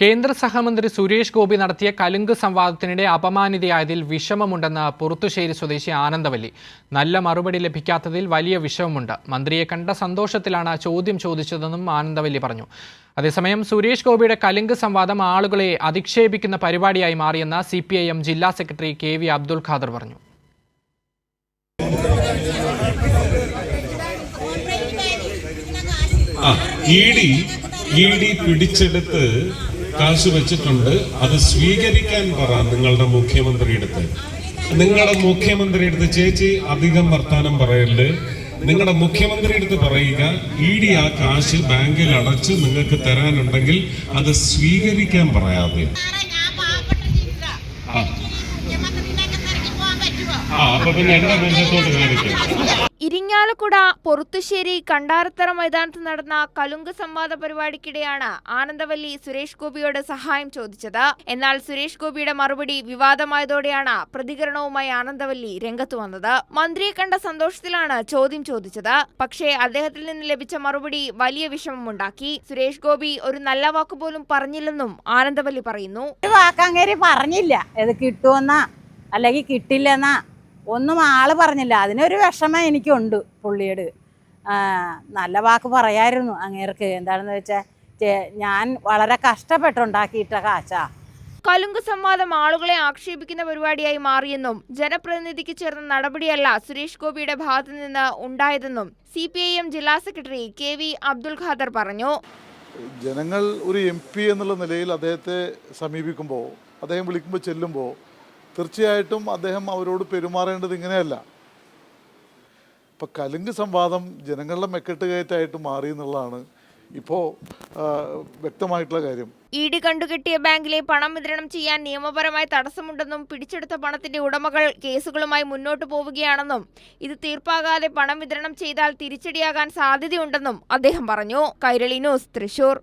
കേന്ദ്ര സഹമന്ത്രി സുരേഷ് ഗോപി നടത്തിയ കലുങ്ക് സംവാദത്തിനിടെ അപമാനിതയായതിൽ വിഷമമുണ്ടെന്ന് പുറത്തുശ്ശേരി സ്വദേശി ആനന്ദവല്ലി. നല്ല മറുപടി ലഭിക്കാത്തതിൽ വലിയ വിഷമമുണ്ട്. മന്ത്രിയെ കണ്ട സന്തോഷത്തിലാണ് ചോദ്യം ചോദിച്ചതെന്നും ആനന്ദവല്ലി പറഞ്ഞു. അതേസമയം സുരേഷ് ഗോപിയുടെ കലുങ്ക് സംവാദം ആളുകളെ അധിക്ഷേപിക്കുന്ന പരിപാടിയായി മാറിയെന്ന് സി ജില്ലാ secretary K V Abdul Khader പറഞ്ഞു. ഇ ഡി പിടിച്ചെടുത്ത് കാശ് വെച്ചിട്ടുണ്ട് അത് സ്വീകരിക്കാൻ പറ നിങ്ങളുടെ മുഖ്യമന്ത്രിയെടുത്ത്. നിങ്ങളുടെ മുഖ്യമന്ത്രിയെടുത്ത് ചേച്ചി അധികം വർത്താനം പറയല്ലേ നിങ്ങളുടെ മുഖ്യമന്ത്രിയെടുത്ത് പറയുക ഇ ഡി ആ കാശ് ബാങ്കിൽ അടച്ച് നിങ്ങൾക്ക് തരാനുണ്ടെങ്കിൽ അത് സ്വീകരിക്കാൻ പറയാതെ? ആ. അപ്പൊ പിന്നെ എന്റെ ബന്ധത്തോട് കാണിക്കാം. ഇരിങ്ങാലക്കുട പൊറുത്തുശ്ശേരി കണ്ടാരത്തറ മൈതാനത്ത് നടന്ന കലുങ്ക് സംവാദ പരിപാടിക്കിടെയാണ് ആനന്ദവല്ലി സുരേഷ് ഗോപിയോട് സഹായം ചോദിച്ചത്. എന്നാൽ സുരേഷ് ഗോപിയുടെ മറുപടി വിവാദമായതോടെയാണ് പ്രതികരണവുമായി ആനന്ദവല്ലി രംഗത്ത് വന്നത്. മന്ത്രിയെ കണ്ട സന്തോഷത്തിലാണ് ചോദ്യം ചോദിച്ചത്. പക്ഷേ അദ്ദേഹത്തിൽ നിന്ന് ലഭിച്ച മറുപടി വലിയ വിഷമമുണ്ടാക്കി. സുരേഷ് ഗോപി ഒരു നല്ല വാക്ക് പോലും പറഞ്ഞില്ലെന്നും ആനന്ദവല്ലി പറയുന്നു. ഒരു പറഞ്ഞില്ല. അല്ലെങ്കിൽ കിട്ടില്ലെന്നാ ഒന്നും ആൾ പറഞ്ഞില്ല. അതിനൊരു വിഷമം എനിക്കുണ്ട് പുള്ളിയോട്. നല്ല വാക്ക് പറയായിരുന്നു അങ്ങേർക്ക്. എന്താണെന്ന് വെച്ചാൽ ഞാൻ വളരെ കഷ്ടപ്പെട്ടുണ്ടാക്കിയിട്ട കാശാ. കലുങ്ക് സംവാദം ആളുകളെ ആക്ഷേപിക്കുന്ന പരിപാടിയായി മാറിയെന്നും ജനപ്രതിനിധിക്ക് ചേർന്ന നടപടിയല്ല സുരേഷ് ഗോപിയുടെ ഭാഗത്തു നിന്ന് ഉണ്ടായതെന്നും സി പി ഐ എം ജില്ലാ secretary K V Abdul Khader പറഞ്ഞു. ജനങ്ങൾ ഒരു എം പി എന്നുള്ള നിലയിൽ അദ്ദേഹത്തെ സമീപിക്കുമ്പോൾ അദ്ദേഹം വിളിക്കുമ്പോൾ ചെല്ലുമ്പോൾ തീർച്ചയായിട്ടും അദ്ദേഹം അവരോട് പെരുമാറേണ്ടത് ഇങ്ങനെയല്ല. ഇപ്പം കലുങ്ക് സംവാദം ജനങ്ങളുടെ മെക്കെട്ട് കയറ്റായിട്ട് മാറി എന്നുള്ളതാണ് ഇപ്പോൾ വ്യക്തമായിട്ടുള്ള കാര്യം. ഇ ഡി കണ്ടുകെട്ടിയ ബാങ്കിലെ പണം വിതരണം ചെയ്യാൻ നിയമപരമായി തടസ്സമുണ്ടെന്നും പിടിച്ചെടുത്ത പണത്തിന്റെ ഉടമകൾ കേസുകളുമായി മുന്നോട്ടു പോവുകയാണെന്നും ഇത് തീർപ്പാകാതെ പണം വിതരണം ചെയ്താൽ തിരിച്ചടിയാകാൻ സാധ്യതയുണ്ടെന്നും അദ്ദേഹം പറഞ്ഞു. കൈരളി ന്യൂസ് തൃശൂർ.